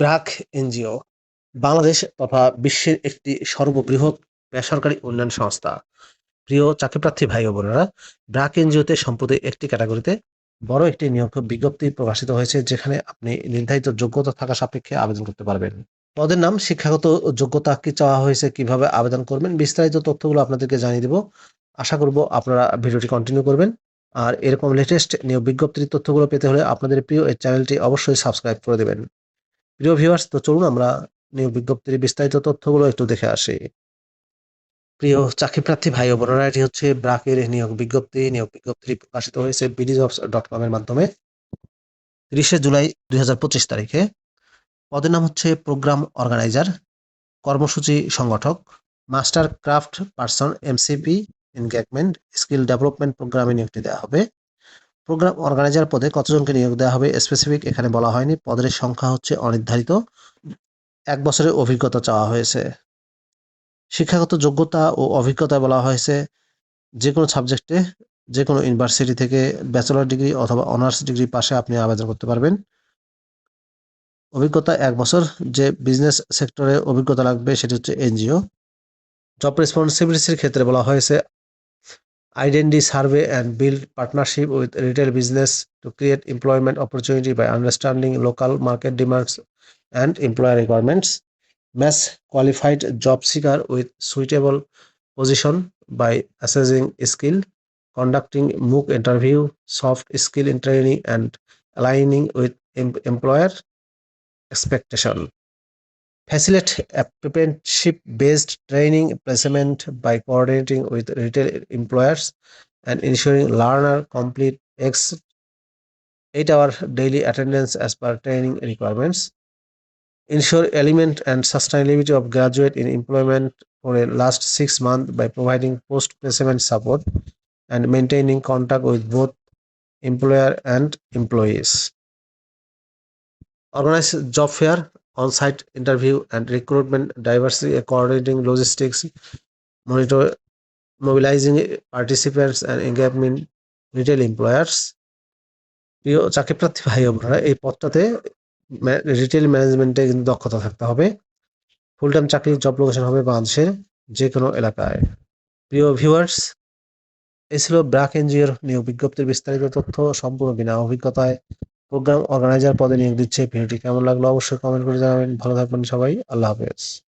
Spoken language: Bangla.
ব্র্যাক এনজিও বাংলাদেশ তথা বিশ্বের একটি সর্ববৃহৎ বেসরকারি উন্নয়ন সংস্থা। প্রিয় চাকরিপ্রার্থী ভাই ও বোনেরা ব্র্যাক এনজিওতে সম্প্রতি একটি ক্যাটাগরিতে বড় একটি নিয়োগ বিজ্ঞপ্তি প্রকাশিত হয়েছে, যেখানে আপনি নির্ধারিত যোগ্যতা থাকা সাপেক্ষে আবেদন করতে পারবেন। পদের নাম, শিক্ষাগত যোগ্যতা কি চাওয়া হয়েছে, কীভাবে আবেদন করবেন, বিস্তারিত তথ্যগুলো আপনাদেরকে জানিয়ে দেব। আশা করব আপনারা ভিডিওটি কন্টিনিউ করবেন। আর এরকম লেটেস্ট নিয়োগ বিজ্ঞপ্তির তথ্যগুলো পেতে হলে আপনাদের প্রিয় এই চ্যানেলটি অবশ্যই সাবস্ক্রাইব করে দেবেন। প্রিয় ভিউয়ার্স তো চলুন আমরা নিয়োগ বিজ্ঞপ্তির বিস্তারিত তথ্যগুলো একটু দেখে আসি। প্রিয় চাকরিপ্রার্থী ভাই ও বোনেরা, এটি হচ্ছে ব্রাকের নিয়োগ বিজ্ঞপ্তি। নিয়োগ বিজ্ঞপ্তি প্রকাশিত হয়েছে বিডি ডট কম এর মাধ্যমে তিরিশে জুলাই দুই হাজার পঁচিশ তারিখে। পদের নাম হচ্ছে প্রোগ্রাম অর্গানাইজার, কর্মসূচি সংগঠক, master craft person, MCP, engagement, skill development প্রোগ্রামে নিয়োগটি দেওয়া হবে। প্রোগ্রাম অর্গানাইজার পদে কতজনকে নিয়োগ দেওয়া হবে স্পেসিফিক এখানে বলা হয়নি। পদের সংখ্যা হচ্ছে অনির্ধারিত। এক বছরের অভিজ্ঞতা চাওয়া হয়েছে। শিক্ষাগত যোগ্যতা ও অভিজ্ঞতা বলা হয়েছে যে কোনো সাবজেক্টে যে কোনো ইউনিভার্সিটি থেকে ব্যাচেলর ডিগ্রি অথবা অনার্স ডিগ্রি পাশে আপনি আবেদন করতে পারবেন। অভিজ্ঞতা এক বছর, যে বিজনেস সেক্টরে অভিজ্ঞতা লাগবে সেটি হচ্ছে এনজিও। জব রেসপন্সিবিলিটির ক্ষেত্রে বলা হয়েছে identity survey and build partnership with retail business to create employment opportunity by understanding local market demands and employer requirements. Match qualified job seeker with suitable position by assessing skill conducting MOOC interview soft skill in training and aligning with employer expectation. Facilitate apprenticeship-based training placement by coordinating with retail employers and ensuring learner complete eight-hour daily attendance as per training requirements ensure element and sustainability of graduate in employment for a last six months by providing post-placement support and maintaining contact with both employer and employees. Organize job fair, on-site interview and recruitment diversity coordinating logistics, monitor mobilizing participants and engagement retail employers. প্রিয় চাকরিপ্রার্থী ভাই ও বোনেরা এই পদটাতে রিটেল ম্যানেজমেন্টে কিন্তু দক্ষতা থাকতে হবে। ফুল টাইম চাকরির জব লোকেশন হবে বাংলাদেশের যে কোনো এলাকায়। প্রিয় ভিউয়ার্স এই ছিল ব্র্যাক এনজিওর নিয়োগ বিজ্ঞপ্তির বিস্তারিত তথ্য। সম্পূর্ণ বিনা অভিজ্ঞতায় প্রোগ্রাম অর্গানাইজার পদে নিয়োগ দিচ্ছে ভিডিওটি। কেমন লাগল অবশ্যই কমেন্ট করে জানাবেন। ভালো থাকবেন সবাই। আল্লাহ হাফেজ।